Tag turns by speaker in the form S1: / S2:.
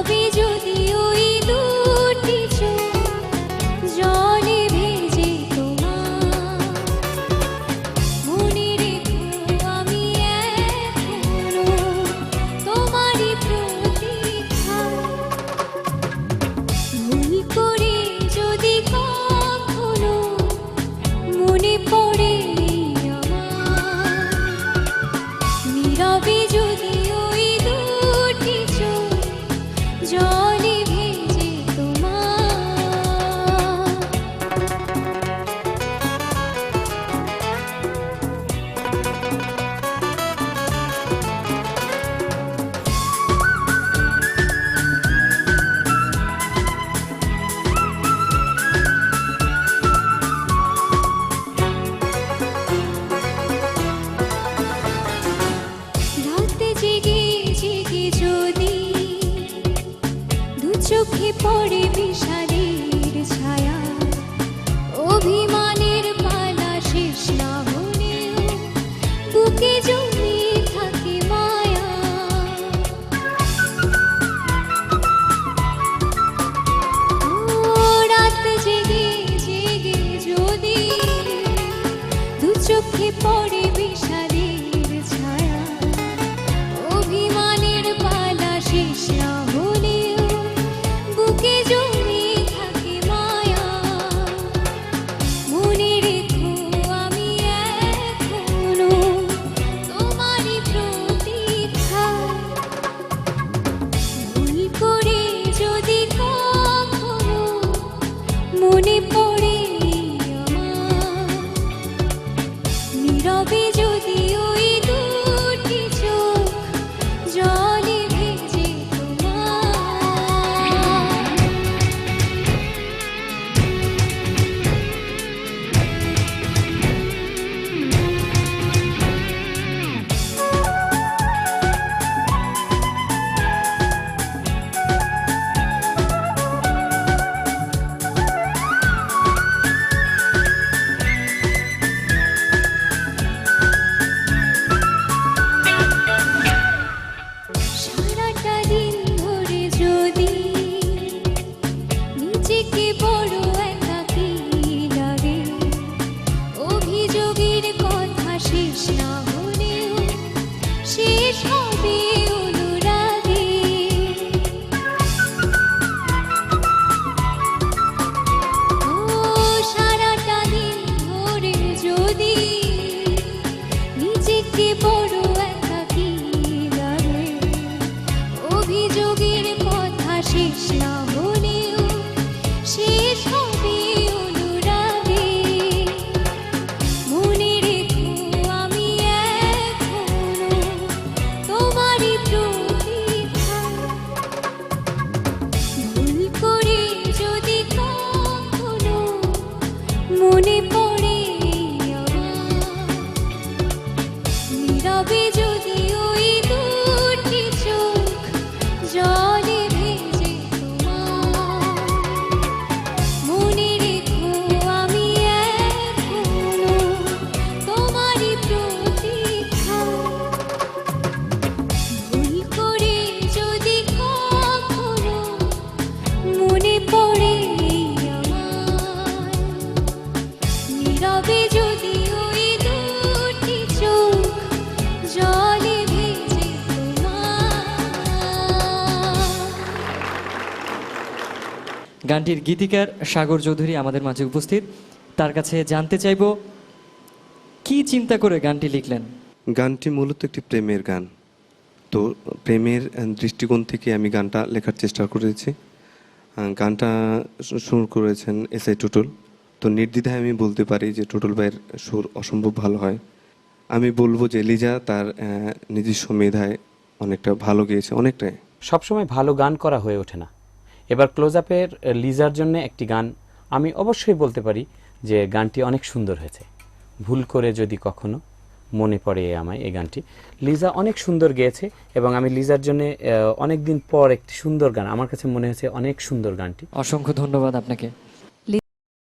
S1: নবী পড়ে বিষাদ যদি নিজেকে বড় লাগে। অভিযোগের কথা শেষ না 笑。
S2: গানটির গীতিকার সাগর চৌধুরী আমাদের মাঝে উপস্থিত। তার কাছে জানতে চাইব কি চিন্তা করে গানটি লিখলেন?
S3: গানটি মূলত একটি প্রেমের গান। তো প্রেমের দৃষ্টিকোণ থেকে আমি গানটা লেখার চেষ্টা করেছি। গানটা সুর করেছেন এস আই টুটুল। তো নির্দ্বিধায় আমি বলতে পারি যে টুটুল ভাইয়ের সুর অসম্ভব ভালো হয়। আমি বলব যে লিজা তার নিজস্ব মেধায় অনেকটা ভালো গেয়েছে অনেকটাই।
S4: সবসময় ভালো গান করা হয়ে ওঠে না। এবার ক্লোজ আপের লিজার জন্য একটি গান আমি অবশ্যই বলতে পারি যে গানটি অনেক সুন্দর হয়েছে। ভুল করে যদি কখনো মনে পড়ে আমায় এই গানটি। লিজা অনেক সুন্দর গেয়েছে এবং আমি লিজার জন্য অনেক দিন পর একটি সুন্দর গান, আমার কাছে মনে হয়েছে অনেক সুন্দর গানটি।
S2: অসংখ্য ধন্যবাদ আপনাকে।